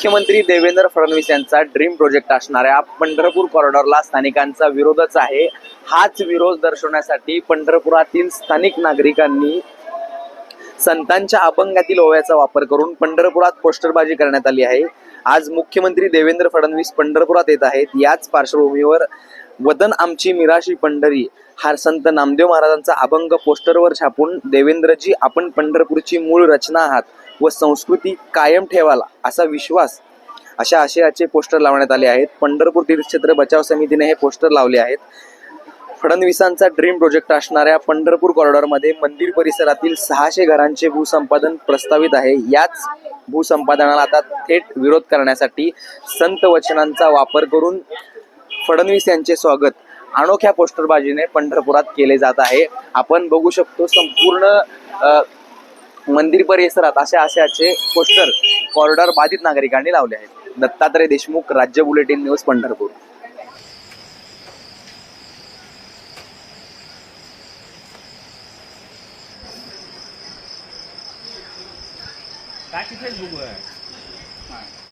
मुख्यमंत्री देवेंद्र फडणवीस यांचा dream project असणाऱ्या पंढरपूर कॉरिडॉरला स्थानिकांचा विरोधच आहे. हाच विरोध दर्शवण्यासाठी पंढरपुरातील स्थानिक नागरिकांनी संतांच्या अभंगातील ओव्याचा वापर करून पंढरपुरात पोस्टरबाजी करण्यात आली आहे. आज मुख्यमंत्री देवेंद्र फडणवीस पंढरपुरात येत आहेत. याच पार्श्वभूमीवर वदन आमची मिराशी पंढरी हा संत नामदेव महाराजांचा अभंग पोस्टरवर छापून देवेंद्रजी आपण पंढरपूरची मूळ रचना आहात. व संस्कृती कायम ठेवाला असा विश्वास अशा आशयाचे पोस्टर लावण्यात आले आहेत. पंढरपूर तीर्थक्षेत्र बचाव समितीने हे पोस्टर लावले आहेत. फडणवीसांचा ड्रीम प्रोजेक्ट असणाऱ्या पंढरपूर कॉरिडॉरमध्ये मंदिर परिसरातील सहाशे घरांचे भूसंपादन प्रस्तावित आहे. याच भूसंपादनाला आता थेट विरोध करण्यासाठी संत वचनांचा वापर करून फडणवीस यांचे स्वागत अनोख्या पोस्टरबाजीने पंढरपुरात केले जात आहे. आपण बघू शकतो संपूर्ण मंदिर परिसरात अशा आशयाचे पोस्टर कॉरिडॉर बाधित नागरिकांनी लावले आहेत. दत्तात्रय देशमुख राज्य बुलेटिन न्यूज पंढरपूर.